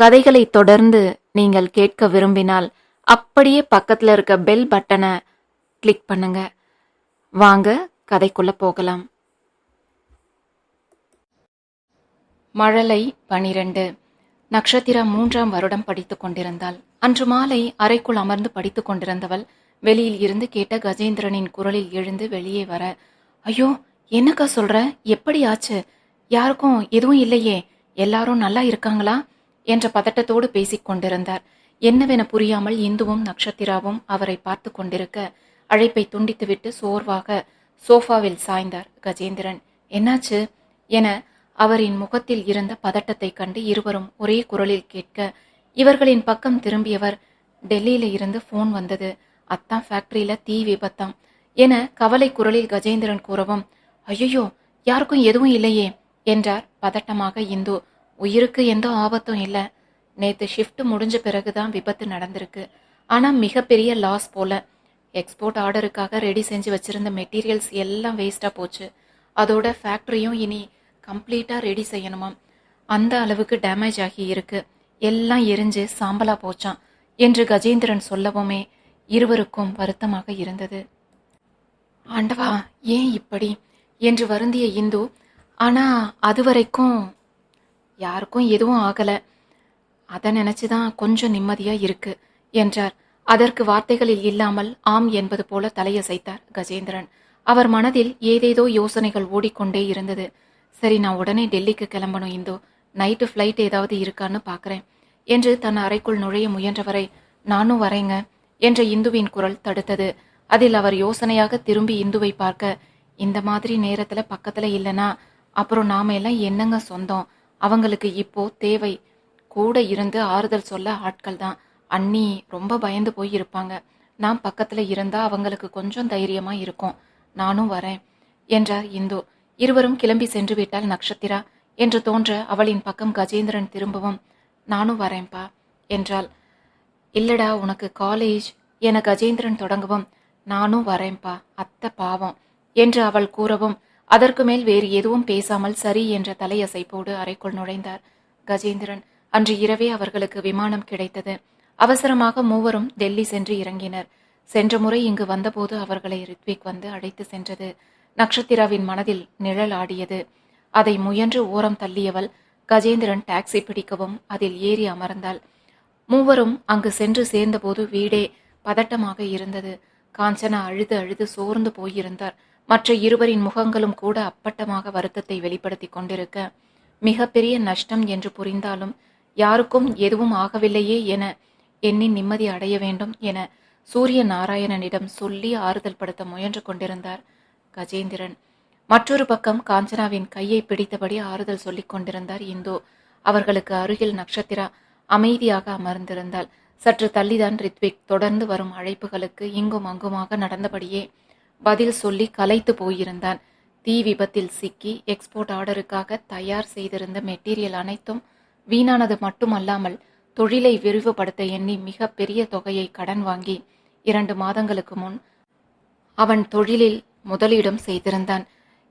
கதைகளை தொடர்ந்து நீங்கள் கேட்க விரும்பினால் அப்படியே பக்கத்தில் இருக்க பெல் பட்டனை கிளிக் பண்ணுங்க. வாங்க கதைக்குள்ள போகலாம். மழலை பனிரெண்டு. நக்ஷத்திரா மூன்றாம் வருடம் படித்து கொண்டிருந்தாள். அன்று மாலை அறைக்குள் அமர்ந்து படித்துக் கொண்டிருந்தவள் வெளியில் இருந்து கேட்ட கஜேந்திரனின் குரலில் எழுந்து வெளியே வர ஐயோ என்னக்கா சொல்ற? எப்படி ஆச்சு? யாருக்கும் எதுவும் இல்லையே. எல்லாரும் நல்லா இருக்காங்களா? என்ற பதட்டத்தோடு பேசிக் கொண்டிருந்தார். என்னவென புரியாமல் இந்துவும் நக்ஷத்திராவும் அவரை பார்த்து கொண்டிருக்க அழைப்பை துண்டித்துவிட்டு சோர்வாக சோஃபாவில் சாய்ந்தார் கஜேந்திரன். என்னாச்சு? என அவரின் முகத்தில் இருந்த பதட்டத்தைக் கண்டு இருவரும் ஒரே குரலில் கேட்க இவர்களின் பக்கம் திரும்பியவர் டெல்லியில இருந்து போன் வந்தது. அத்தான் ஃபேக்டரியில தீ விபத்தாம் என கவலை குரலில் கஜேந்திரன் கூறவும் ஐயோ யாருக்கும் எதுவும் இல்லையே என்றார் பதட்டமாக இந்து. உயிருக்கு எந்த ஆபத்தும் இல்லை. நேத்து ஷிஃப்ட் முடிஞ்ச பிறகுதான் விபத்து நடந்திருக்கு. ஆனா மிகப்பெரிய லாஸ் போல. எக்ஸ்போர்ட் ஆர்டருக்காக ரெடி செஞ்சு வச்சிருந்த மெட்டீரியல்ஸ் எல்லாம் வேஸ்டா போச்சு. அதோட ஃபேக்டரியும் இனி கம்ப்ளீட்டா ரெடி செய்யணுமாம். அந்த அளவுக்கு டேமேஜ் ஆகி இருக்கு. எல்லாம் எரிஞ்சு சாம்பலா போச்சான் என்று கஜேந்திரன் சொல்லவுமே இருவருக்கும் வருத்தமாக இருந்தது. ஆண்டவா ஏன் இப்படி? என்று வருந்திய இந்து ஆனா அது வரைக்கும் யாருக்கும் எதுவும் ஆகல. அதை நினைச்சுதான் கொஞ்சம் நிம்மதியா இருக்கு என்றார். அதற்கு வார்த்தைகளில் இல்லாமல் ஆம் என்பது போல தலையசைத்தார் கஜேந்திரன். அவர் மனதில் ஏதேதோ யோசனைகள் ஓடிக்கொண்டே இருந்தது. சரி நான் உடனே டெல்லிக்கு கிளம்பணும் இந்தோ. நைட்டு ஃப்ளைட் ஏதாவது இருக்கான்னு பார்க்குறேன் என்று தன் அறைக்குள் நுழைய முயன்றவரை நானும் வரேங்க என்ற இந்துவின் குரல் தடுத்தது. அதில் அவர் யோசனையாக திரும்பி இந்துவை பார்க்க இந்த மாதிரி நேரத்தில் பக்கத்தில் இல்லைனா அப்புறம் நாம எல்லாம் என்னங்க சொந்தம்? அவங்களுக்கு இப்போ தேவை. கூட இருந்து ஆறுதல் சொல்ல ஆட்கள் தான் அண்ணி ரொம்ப பயந்து போய் இருப்பாங்க. நான் பக்கத்தில் இருந்தால் அவங்களுக்கு கொஞ்சம் தைரியமா இருக்கும். நானும் வரேன் என்றார் இந்து. இருவரும் கிளம்பி சென்று விட்டால் நக்ஷத்திரா என்று தோன்ற அவளின் பக்கம் கஜேந்திரன் திரும்பவும் நானும் வரேன்பா என்றாள். இல்லடா உனக்கு காலேஜ் என கஜேந்திரன் தொடங்கவும் நானும் வரேன்பா அத்தை பாவம் என்று அவள் கூறவும் அதற்கு மேல் வேறு எதுவும் பேசாமல் சரி என்ற தலையசைப்போடு அறைக்குள் நுழைந்தார். கஜேந்திரன் அன்று இரவே அவர்களுக்கு விமானம் கிடைத்தது. அவசரமாக மூவரும் டெல்லி சென்று இறங்கினர். சென்ற முறை இங்கு வந்தபோது அவர்களை ரித்விக் வந்து அழைத்து சென்றது. நக்ஷத்திராவின் மனதில் நிழல் ஆடியது. அதை முயன்று ஓரம் தள்ளியவள் கஜேந்திரன் டாக்ஸி பிடிக்கவும் அதில் ஏறி அமர்ந்தாள். மூவரும் அங்கு சென்று சேர்ந்தபோது வீடே பதட்டமாக இருந்தது. காஞ்சனா அழுது அழுது சோர்ந்து போயிருந்தார். மற்ற இருவரின் முகங்களும் கூட அப்பட்டமாக வருத்தத்தை வெளிப்படுத்தி கொண்டிருக்க மிகப்பெரிய நஷ்டம் என்று புரிந்தாலும் யாருக்கும் எதுவும் ஆகவில்லையே என எண்ணி நிம்மதி அடைய வேண்டும் என சூரிய நாராயணனிடம் சொல்லி ஆறுதல் படுத்த முயன்று கொண்டிருந்தார் கஜேந்திரன். மற்றொரு பக்கம் காஞ்சனாவின் கையை பிடித்தபடி ஆறுதல் சொல்லிக் கொண்டிருந்தார் இந்து. அவர்களுக்கு அருகில் நட்சத்திரா அமைதியாக அமர்ந்திருந்தாள். சற்று தள்ளிதான் ரித்விக் தொடர்ந்து வரும் அழைப்புகளுக்கு இங்கும் அங்குமாக நடந்தபடியே பதில் சொல்லி கலைத்து போயிருந்தான். தீ விபத்தில் சிக்கி எக்ஸ்போர்ட் ஆர்டருக்காக தயார் செய்திருந்த மெட்டீரியல் அனைத்தும் வீணானது மட்டுமல்லாமல் தொழிலை விரிவுபடுத்த எண்ணி மிக பெரிய தொகையை கடன் வாங்கி இரண்டு மாதங்களுக்கு முன் அவன் தொழிலில் முதலீடும் செய்திருந்தான்.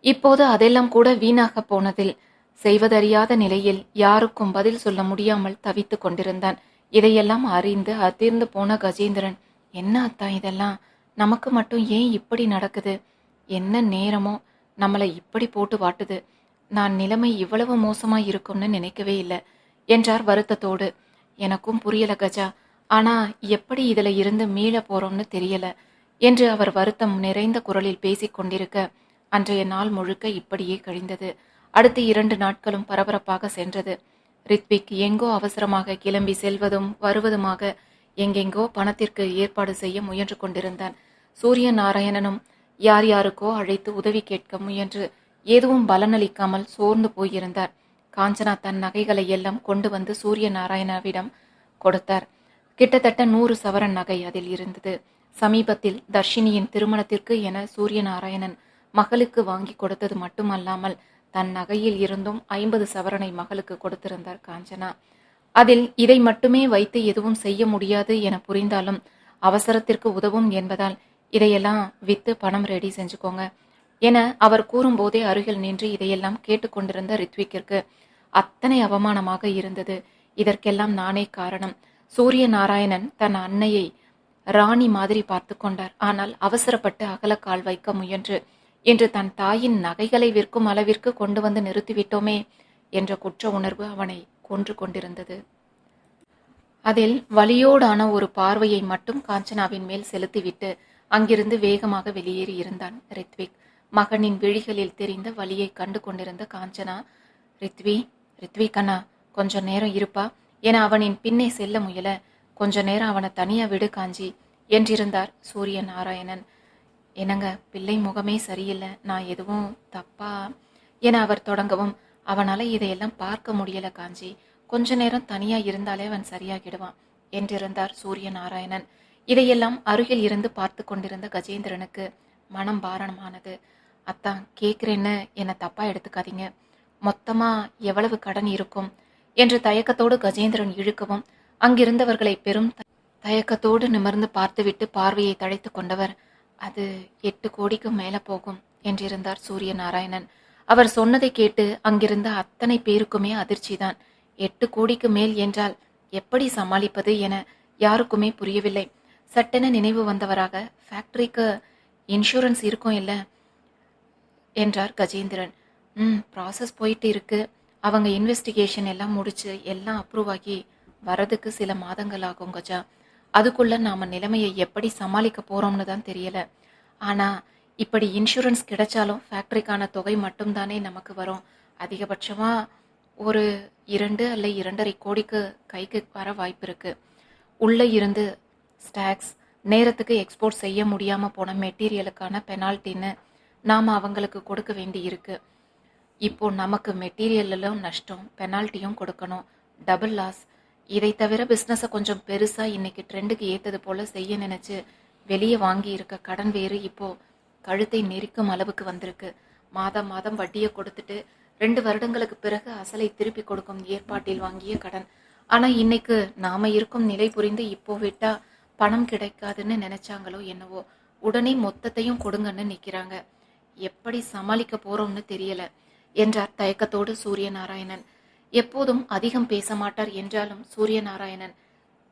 இப்போது அதெல்லாம் கூட வீணாக போனதில் செய்வதறியாத நிலையில் யாருக்கும் பதில் சொல்ல முடியாமல் தவித்து கொண்டிருந்தான். இதையெல்லாம் அறிந்து அதிர்ந்து போன கஜேந்திரன் என்ன அத்தா இதெல்லாம்? நமக்கு மட்டும் ஏன் இப்படி நடக்குது? என்ன நேரமோ நம்மளை இப்படி போட்டு வாட்டுது. நான் நிலைமை இவ்வளவு மோசமா இருக்கும்னு நினைக்கவே இல்லை என்றார் வருத்தத்தோடு. எனக்கும் புரியல கஜா ஆனா எப்படி இதுல இருந்து மீள போறோம்னு தெரியல என்று அவர் வருத்தம் நிறைந்த குரலில் பேசிக் கொண்டிருக்க அன்றைய நாள் முழுக்க இப்படியே கழிந்தது. அடுத்த இரண்டு நாட்களும் பரபரப்பாக சென்றது. ரித்விக் எங்கோ அவசரமாக கிளம்பி செல்வதும் வருவதுமாக எங்கெங்கோ பணத்திற்கு ஏற்பாடு செய்ய முயன்று கொண்டிருந்தான். சூரிய நாராயணனும் யார் யாருக்கோ அழைத்து உதவி கேட்க முயன்று எதுவும் பலனளிக்காமல் சோர்ந்து போயிருந்தார். காஞ்சனா தன் நகைகளை எல்லாம் கொண்டு வந்து சூரிய நாராயணாவிடம் கொடுத்தார். கிட்டத்தட்ட நூறு சவரன் நகை அதில் இருந்தது. சமீபத்தில் தர்ஷினியின் திருமணத்திற்கு என சூரிய நாராயணன் மகளுக்கு வாங்கி கொடுத்தது மட்டுமல்லாமல் தன் நகையில் இருந்தும் ஐம்பது சவரனை மகளுக்கு கொடுத்திருந்தார் காஞ்சனா. அதில் இதை மட்டுமே வைத்து எதுவும் செய்ய முடியாது என புரிந்தாலும் அவசரத்திற்கு உதவும் என்பதால் இதையெல்லாம் வித்து பணம் ரெடி செஞ்சுக்கோங்க. என அவர் கூறும்போதே அருகில் நின்று இதையெல்லாம் கேட்டுக்கொண்டிருந்த ரித்விக்கிற்கு அத்தனை அவமானமாக இருந்தது. இதற்கெல்லாம் நானே காரணம். சூரிய நாராயணன் தன் அன்னையை ராணி மாதிரி பார்த்து கொண்டார். ஆனால் அவசரப்பட்டு அகலக்கால் வைக்க முயன்று. இன்று தன் தாயின் நகைகளை விற்கும் அளவிற்கு கொண்டு வந்து நிறுத்திவிட்டோமே என்ற குற்ற உணர்வு அவனை கொன்று கொண்டிருந்தது. அதில் வலியோடான ஒரு பார்வையை மட்டும் காஞ்சனாவின் மேல் செலுத்திவிட்டு அங்கிருந்து வேகமாக வெளியேறி இருந்தான் ரித்விக். மகனின் விழிகளில் தெரிந்த வழியை கண்டு கொண்டிருந்த காஞ்சனா ரித்வி ரித்வி கண்ணா கொஞ்ச நேரம் இருப்பா. என அவனின் பின்னே செல்ல முயல. கொஞ்ச நேரம் அவனை தனியா விடு காஞ்சி என்றிருந்தார் சூரிய நாராயணன் என்னங்க பிள்ளை முகமே சரியில்லை. நான் எதுவும் தப்பா? என அவர் தொடங்கவும் அவனால இதையெல்லாம் பார்க்க முடியல காஞ்சி. கொஞ்ச நேரம் தனியா இருந்தாலே அவன் சரியாகிடுவான் என்றிருந்தார் சூரிய நாராயணன் இதையெல்லாம் அருகில் இருந்து பார்த்து கொண்டிருந்த கஜேந்திரனுக்கு மனம் பாரணமானது. அத்தான் கேட்குறேன்னு என்னை தப்பாக எடுத்துக்காதீங்க. மொத்தமாக எவ்வளவு கடன் இருக்கும்? என்று தயக்கத்தோடு கஜேந்திரன் இழுக்கவும் அங்கிருந்தவர்களை பெரும் தயக்கத்தோடு நிமிர்ந்து பார்த்துவிட்டு பார்வையை தழைத்து கொண்டவர் அது எட்டு கோடிக்கும் மேலே போகும் என்றிருந்தார் சூரிய நாராயணன் அவர் சொன்னதை கேட்டு அங்கிருந்த அத்தனை பேருக்குமே அதிர்ச்சிதான். எட்டு கோடிக்கு மேல் என்றால் எப்படி சமாளிப்பது? என யாருக்குமே புரியவில்லை. சட்டென நினைவு வந்தவராக ஃபேக்டரிக்கு இன்சூரன்ஸ் இருக்கும் இல்லை? என்றார் கஜேந்திரன். ம் ப்ராசஸ் போயிட்டு இருக்கு. அவங்க இன்வெஸ்டிகேஷன் எல்லாம் முடிச்சு எல்லாம் அப்ரூவ் ஆகி வரதுக்கு சில மாதங்கள் ஆகும் கஜா. அதுக்குள்ள நாம நிலைமையை எப்படி சமாளிக்க போறோம்னு தான் தெரியல. ஆனா இப்படி இன்சூரன்ஸ் கிடைச்சாலும் ஃபேக்டரிக்கான தொகை மட்டும்தானே நமக்கு வரும். அதிகபட்சமா ஒரு இரண்டு அல்ல இரண்டரை கோடிக்கு கைக்கு வர வாய்ப்பு இருக்கு. உள்ள இருந்து ஸ்டாக்ஸ் நேரத்துக்கு எக்ஸ்போர்ட் செய்ய முடியாமல் போன மெட்டீரியலுக்கான பெனால்ட்டின்னு நாம் அவங்களுக்கு கொடுக்க வேண்டி இருக்கு இப்போ நமக்கு மெட்டீரியல்லும் நஷ்டம் பெனால்ட்டியும் கொடுக்கணும். டபுள் லாஸ் இதை தவிர பிஸ்னஸை கொஞ்சம் பெருசாக இன்னைக்கு ட்ரெண்டுக்கு ஏற்றது போல் செய்ய நினச்சி வெளியே வாங்கி இருக்க கடன் வேறு இப்போது கழுத்தை நெரிக்கும் அளவுக்கு வந்திருக்கு. மாதம் மாதம் வட்டியை கொடுத்துட்டு ரெண்டு வருடங்களுக்கு பிறகு அசலை திருப்பி கொடுக்கும் ஏற்பாட்டில் வாங்கிய கடன். ஆனால் இன்னைக்கு நாம் இருக்கும் நிலை புரிந்து இப்போ விட்டால் பணம் கிடைக்காதுன்னு நினைச்சாங்களோ என்னவோ உடனே மொத்தத்தையும் கொடுங்கன்னு நிற்கிறாங்க எப்படி சமாளிக்க போறோம்னு தெரியல என்றார் தயக்கத்தோடு சூரிய நாராயணன் எப்போதும் அதிகம் பேச மாட்டார் என்றாலும் சூரிய நாராயணன்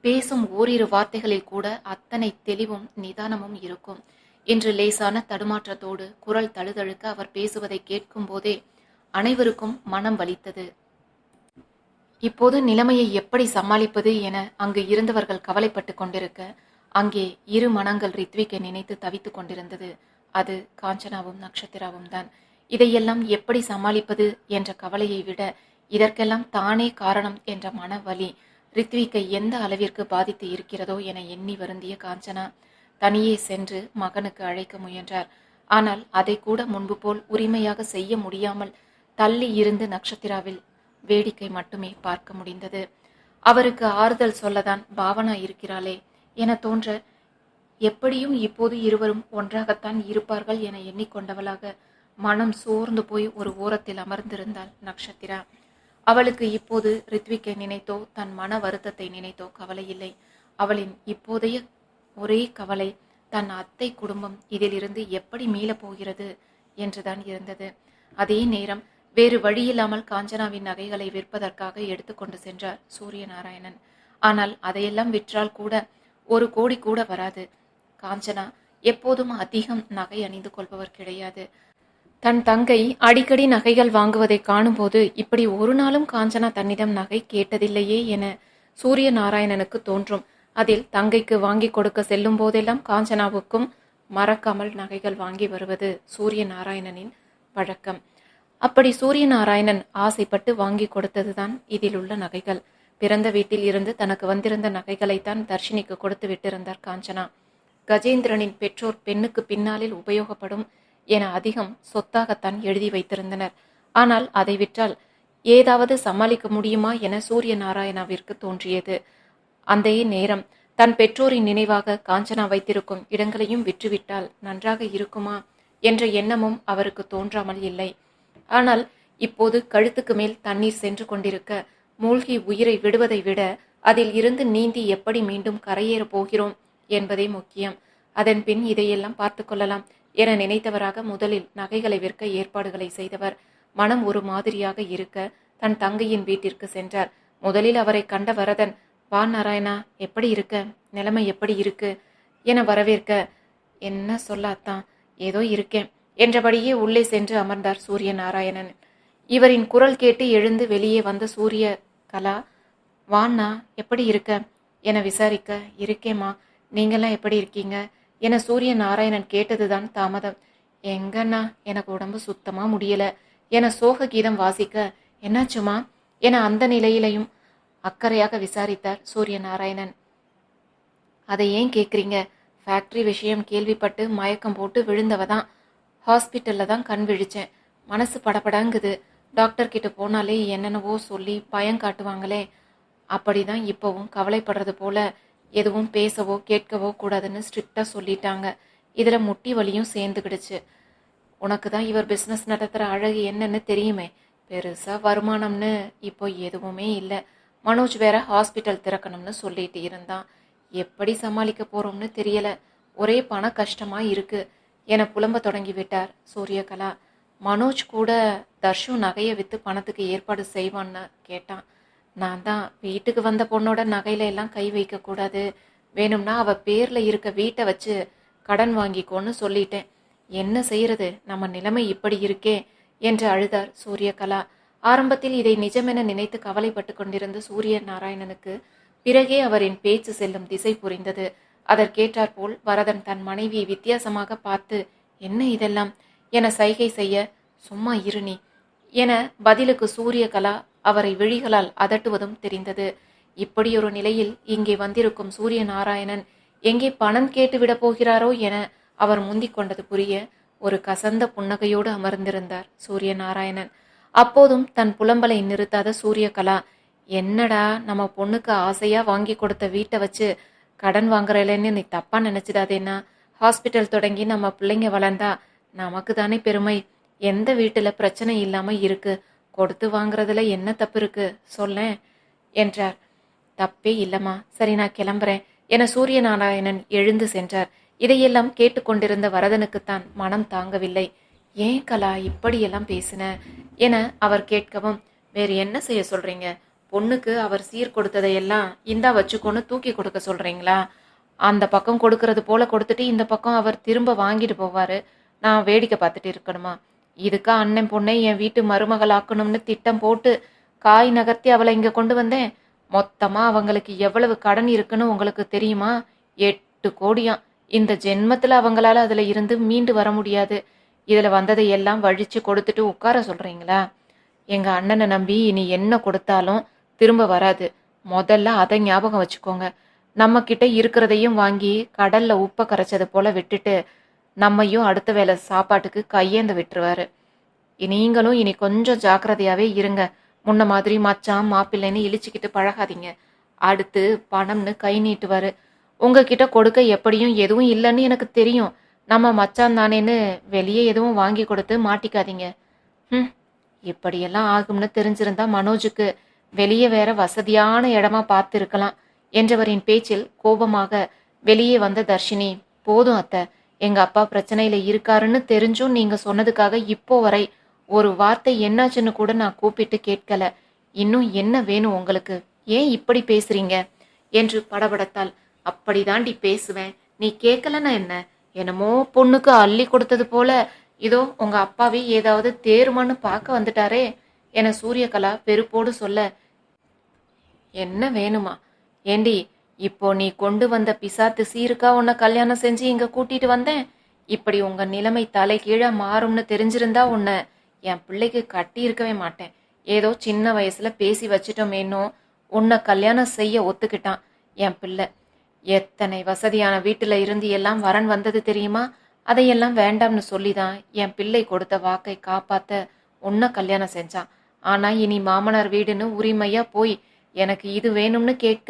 பேசும் ஓரிரு வார்த்தைகளில் கூட அத்தனை தெளிவும் நிதானமும் இருக்கும் என்று லேசான தடுமாற்றத்தோடு குரல் தழுதழுக்க அவர் பேசுவதை கேட்கும் போதே அனைவருக்கும் மனம் வலித்தது. இப்போது நிலைமையை எப்படி சமாளிப்பது என அங்கு இருந்தவர்கள் கவலைப்பட்டு கொண்டிருக்க அங்கே இரு மனங்கள் ரித்விக்கை நினைத்து தவித்துக் கொண்டிருந்தது. அது காஞ்சனாவும் நட்சத்திராவும் தான். இதையெல்லாம் எப்படி சமாளிப்பது என்ற கவலையை விட இதற்கெல்லாம் தானே காரணம் என்ற மன வலி ரித்விக்கை எந்த அளவிற்கு பாதித்து இருக்கிறதோ என எண்ணி வருந்திய காஞ்சனா தனியே சென்று மகனுக்கு அழைக்க முயன்றார். ஆனால் அதை கூட முன்பு போல் உரிமையாக செய்ய முடியாமல் தள்ளி இருந்து நட்சத்திராவில் வேடிக்கை மட்டுமே பார்க்க முடிந்தது. அவருக்கு ஆறுதல் சொல்லதான் பாவனா இருக்கிறாளே என தோன்ற எப்படியும் இப்போது இருவரும் ஒன்றாகத்தான் இருப்பார்கள் என எண்ணிக்கொண்டவளாக மனம் சோர்ந்து போய் ஒரு ஓரத்தில் அமர்ந்திருந்தாள் நக்ஷத்திரா. அவளுக்கு இப்போது ரித்விக்கை நினைத்தோ தன் மன வருத்தத்தை நினைத்தோ கவலை இல்லை அவளின் இப்போதைய ஒரே கவலை தன் அத்தை குடும்பம் இதிலிருந்து எப்படி மீளப் போகிறது என்றுதான் இருந்தது. அதே நேரம் வேறு வழியில்லாமல் காஞ்சனாவின் நகைகளை விற்பதற்காக எடுத்துக்கொண்டு சென்றார் சூரிய நாராயணன் ஆனால் அதையெல்லாம் விற்றால் கூட ஒரு கோடி கூட வராது. காஞ்சனா எப்போதும் அதிகம் நகை அணிந்து கொள்பவர் கிடையாது. தன் தங்கை அடிக்கடி நகைகள் வாங்குவதை காணும்போது இப்படி ஒரு நாளும் காஞ்சனா தன்னிடம் நகை கேட்டதில்லையே என சூரிய நாராயணனுக்கு தோன்றும். அதில் தங்கைக்கு வாங்கி கொடுக்க செல்லும் போதெல்லாம் காஞ்சனாவுக்கும் மறக்காமல் நகைகள் வாங்கி வருவது சூரிய நாராயணனின் பழக்கம். அப்படி சூரிய நாராயணன் ஆசைப்பட்டு வாங்கி கொடுத்ததுதான் இதில் உள்ள நகைகள். பிறந்த வீட்டில் இருந்து தனக்கு வந்திருந்த நகைகளைத்தான் தர்ஷினிக்கு கொடுத்து விட்டிருந்தார் காஞ்சனா. கஜேந்திரனின் பெற்றோர் பெண்ணுக்கு பின்னாளில் உபயோகப்படும் என அதிகம் சொத்தாகத்தான் எழுதி வைத்திருந்தனர். ஆனால் அதை விற்றால் ஏதாவது சமாளிக்க முடியுமா என சூரிய நாராயணாவிற்கு தோன்றியது. அந்த நேரம். தன் பெற்றோரின் நினைவாக காஞ்சனா வைத்திருக்கும் இடங்களையும் விற்றுவிட்டால் நன்றாக இருக்குமா என்ற எண்ணமும் அவருக்கு தோன்றாமல் இல்லை. ஆனால் இப்போது கழுத்துக்கு மேல் தண்ணீர் சென்று கொண்டிருக்க மூழ்கி உயிரை விடுவதை விட அதில் இருந்து நீந்தி எப்படி மீண்டும் கரையேறப் போகிறோம் என்பதே முக்கியம். அதன் பின் இதையெல்லாம் பார்த்து கொள்ளலாம் என நினைத்தவராக முதலில் நகைகளை விற்க ஏற்பாடுகளை செய்தவர். மனம் ஒரு மாதிரியாக இருக்க தன் தங்கையின் வீட்டிற்கு சென்றார். முதலில் அவரை கண்ட வரதன் வா நாராயணா எப்படி இருக்க? நிலைமை எப்படி இருக்கு? என வரவேற்க என்ன சொல்லாத்தான் ஏதோ இருக்கேன். என்றபடியே உள்ளே சென்று அமர்ந்தார் சூரிய நாராயணன் இவரின் குரல் கேட்டு எழுந்து வெளியே வந்த சூரிய கலா வாண்ணா எப்படி இருக்க? என விசாரிக்க இருக்கேம்மா நீங்கெல்லாம் எப்படி இருக்கீங்க? என சூரிய நாராயணன் கேட்டதுதான் தாமதம். எங்கண்ணா எனக்கு உடம்பு சுத்தமாக முடியல என சோக கீதம் வாசிக்க என்னாச்சுமா என அந்த நிலையிலையும் அக்கறையாக விசாரித்தார் சூரிய நாராயணன் அதை ஏன் கேட்குறீங்க? ஃபேக்ட்ரி விஷயம் கேள்விப்பட்டு மயக்கம் போட்டு விழுந்தவ தான் ஹாஸ்பிட்டலில் தான் கண் விழிச்சேன். மனசு படபடங்குது. டாக்டர் கிட்ட போனாலே என்னென்னவோ சொல்லி பயம் காட்டுவாங்களே. அப்படி தான் இப்போவும் கவலைப்படுறது போல எதுவும் பேசவோ கேட்கவோ கூடாதுன்னு ஸ்ட்ரிக்டாக சொல்லிட்டாங்க. இதில் முட்டி வலியும் சேர்ந்துக்கிடுச்சு உனக்கு தான் இவர் பிஸ்னஸ் நடத்துகிற அழகு என்னன்னு தெரியுமே. பெருசாக வருமானம்னு இப்போ எதுவுமே இல்லை. மனோஜ் வேற ஹாஸ்பிட்டல் திறக்கணும்னு சொல்லிட்டு இருந்தான். எப்படி சமாளிக்க போகிறோம்னு தெரியலை. ஒரே பண கஷ்டமாக இருக்குது என புலம்ப தொடங்கி விட்டார் சூரியகலா மனோஜ் கூட தர்ஷு நகையை விற்று பணத்துக்கு ஏற்பாடு செய்வான்னு கேட்டான். நான் தான் வீட்டுக்கு வந்த பொண்ணோட நகையில எல்லாம் கை வைக்கக்கூடாது வேணும்னா அவ பேர்ல இருக்க வீட்டை வச்சு கடன் வாங்கிக்கோன்னு சொல்லிட்டேன். என்ன செய்யறது? நம்ம நிலைமை இப்படி இருக்கே என்று அழுதார் சூரியகலா. ஆரம்பத்தில் இதை நிஜமென நினைத்து கவலைப்பட்டு கொண்டிருந்த சூரிய நாராயணனுக்கு பிறகே அவரின் பேச்சு செல்லும் திசை புரிந்தது. அதற்கேற்றாற்போல் வரதன் தன் மனைவியை வித்தியாசமாக பார்த்து என்ன இதெல்லாம்? என சைகை செய்ய சும்மா இருநி என பதிலுக்கு சூரியகலா அவரை விழிகளால் அதட்டுவதும் தெரிந்தது. இப்படியொரு நிலையில் இங்கே வந்திருக்கும் சூரிய நாராயணன் எங்கே பணம் கேட்டு போகிறாரோ என அவர் முந்திக் கொண்டது புரிய ஒரு கசந்த புன்னகையோடு அமர்ந்திருந்தார் சூரிய நாராயணன். அப்போதும் தன் புலம்பலை நிறுத்தாத சூரியகலா என்னடா நம்ம பொண்ணுக்கு ஆசையா வாங்கி கொடுத்த வீட்டை வச்சு கடன் வாங்குறலன்னு நீ தப்பா நினைச்சிடாதேன்னா ஹாஸ்பிட்டல் தொடங்கி நம்ம பிள்ளைங்க வளர்ந்தா நமக்கு தானே பெருமை. எந்த வீட்டுல பிரச்சனை இல்லாம இருக்கு. கொடுத்து வாங்குறதுல என்ன தப்பு இருக்கு? சொல்லேன் என்றார். தப்பே இல்லம்மா. சரி நான் கிளம்புறேன். என சூரிய நாராயணன் எழுந்து சென்றார். இதையெல்லாம் கேட்டுக்கொண்டிருந்த வரதனுக்குத்தான் மனம் தாங்கவில்லை. ஏன் கலா இப்படியெல்லாம் பேசின? என அவர் கேட்கவும் வேறு என்ன செய்ய சொல்றீங்க? பொண்ணுக்கு அவர் சீர் கொடுத்ததையெல்லாம் இந்தா வச்சுக்கோன்னு தூக்கி கொடுக்க சொல்றீங்களா? அந்த பக்கம் கொடுக்கறது போல கொடுத்துட்டு இந்த பக்கம் அவர் திரும்ப வாங்கிட்டு போவாரு. நான் வேடிக்கை பார்த்துட்டு இருக்கணுமா? இதுக்கா அண்ணன் பொண்ணை என் வீட்டு மருமகள் ஆக்கணும்னு திட்டம் போட்டு காய் நகர்த்தி அவளை இங்க கொண்டு வந்தேன். மொத்தமா அவங்களுக்கு எவ்வளவு கடன் இருக்குன்னு உங்களுக்கு தெரியுமா? எட்டு கோடியாம் இந்த ஜென்மத்துல அவங்களால அதுல இருந்து மீண்டு வர முடியாது. இதுல வந்ததை எல்லாம் வழிச்சு கொடுத்துட்டு உட்கார சொல்றீங்களா? எங்க அண்ணனை நம்பி இனி என்ன கொடுத்தாலும் திரும்ப வராது. முதல்ல அதை ஞாபகம் வச்சுக்கோங்க. நம்ம கிட்ட இருக்கிறதையும் வாங்கி கடல்ல உப்பை கரைச்சது போல விட்டுட்டு நம்மையும் அடுத்த வேளை சாப்பாட்டுக்கு கையேந்து விட்டுருவாரு. நீங்களும் இனி கொஞ்சம் ஜாக்கிரதையாவே இருங்க. முன்ன மாதிரி மச்சான் மாப்பிள்ளைன்னு இழிச்சுக்கிட்டு பழகாதீங்க. அடுத்து பணம்னு கை நீட்டுவாரு. உங்ககிட்ட கொடுக்க எப்படியும் எதுவும் இல்லைன்னு எனக்கு தெரியும். நம்ம மச்சான் தானேன்னு வெளியே எதுவும் வாங்கி கொடுத்து மாட்டிக்காதீங்க. ம் இப்படியெல்லாம் ஆகும்னு தெரிஞ்சிருந்தா மனோஜுக்கு வெளியே வேற வசதியான இடமா பார்த்துருக்கலாம் என்றவரின் பேச்சில் கோபமாக வெளியே வந்த தர்ஷினி போதும் அத்தை எங்க அப்பா பிரச்சனையில இருக்காருன்னு தெரிஞ்சும் நீங்க சொன்னதுக்காக இப்போ வரை ஒரு வார்த்தை என்னாச்சுன்னு கூட நான் கூப்பிட்டு கேட்கல. இன்னும் என்ன வேணும் உங்களுக்கு? ஏன் இப்படி பேசுறீங்க? என்று படபடத்தால் அப்படிதாண்டி பேசுவேன். நீ கேட்கலன்னா என்ன? என்னமோ பொண்ணுக்கு அள்ளி கொடுத்தது போல. இதோ உங்க அப்பாவே ஏதாவது தேருமான்னு பார்க்க வந்துட்டாரே என சூரியகலா வெறுப்போடு சொல்ல என்ன வேணுமா? ஏண்டி இப்போ நீ கொண்டு வந்த பிசாத்து சீருக்கா உன்னை கல்யாணம் செஞ்சு இங்க கூட்டிட்டு வந்தேன்? இப்படி உங்க நிலைமை தலை கீழே மாறும்னு தெரிஞ்சிருந்தா உன்னை என் பிள்ளைக்கு கட்டி இருக்கவே மாட்டேன். ஏதோ சின்ன வயசுல பேசி வச்சிட்டோமேனோ உன்னை கல்யாணம் செய்ய ஒத்துக்கிட்டான் என் பிள்ளை. எத்தனை வசதியான வீட்டுல இருந்து எல்லாம் வரன் வந்தது தெரியுமா? அதையெல்லாம் வேண்டாம்னு சொல்லிதான் என் பிள்ளை கொடுத்த வாக்கை காப்பாத்த உன்னை கல்யாணம் செஞ்சான். ஆனா இனி மாமனார் வீடுன்னு உரிமையா போய் எனக்கு இது வேணும்னு கேட்க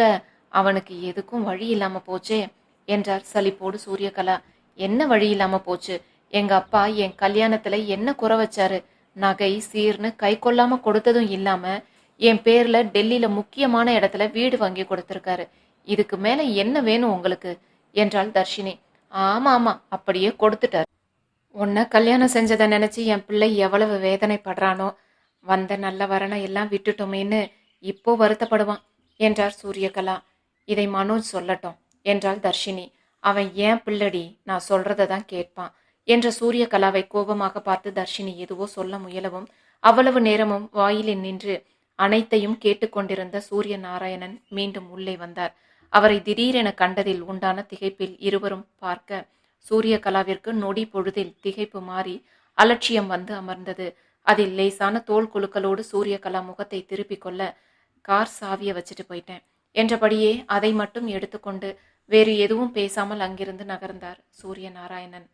அவனுக்கு எதுக்கும் வழி இல்லாம போச்சே என்றார் சலிப்போடு சூரியகலா. என்ன வழி இல்லாம போச்சு? எங்க அப்பா என் கல்யாணத்துல என்ன குறை வச்சாரு? நகை சீர்னு கை கொள்ளாம கொடுத்ததும் இல்லாம என் பேர்ல டெல்லியில முக்கியமான இடத்துல வீடு வாங்கி கொடுத்திருக்காரு. இதுக்கு மேல என்ன வேணும் உங்களுக்கு? என்றாள் தர்ஷினி. ஆமா ஆமா அப்படியே கொடுத்துட்டார். உன்னை கல்யாணம் செஞ்சதை நினைச்சு என் பிள்ளை எவ்வளவு வேதனைப்படுறானோ. வந்த நல்ல வரனை எல்லாம் விட்டுட்டோமேன்னு இப்போ வருத்தப்படுவான் என்றார் சூரியகலா. இதை மனோஜ் சொல்லட்டும் என்றாள் தர்ஷினி. அவன் ஏன் பிள்ளடி நான் சொல்றத தான் கேட்பான் என்ற சூரியகலாவை கோபமாக பார்த்து தர்ஷினி எதுவோ சொல்ல முயலவும் அவ்வளவு நேரமும் வாயிலில் நின்று அனைத்தையும் கேட்டுக்கொண்டிருந்த சூரிய நாராயணன் மீண்டும் உள்ளே வந்தார். அவரை திடீரென கண்டதில் உண்டான திகைப்பில் இருவரும் பார்க்க சூரியகலாவிற்கு நொடி பொழுதில் திகைப்பு மாறி அலட்சியம் வந்து அமர்ந்தது. அதில் லேசான தோல் குழுக்களோடு சூரியகலா முகத்தை திருப்பிக் கொள்ள கார் சாவிய வச்சுட்டு போயிட்டேன். என்றபடியே அதை மட்டும் எடுத்துக்கொண்டு வேறு எதுவும் பேசாமல் அங்கிருந்து நகர்ந்தார் சூரிய நாராயணன்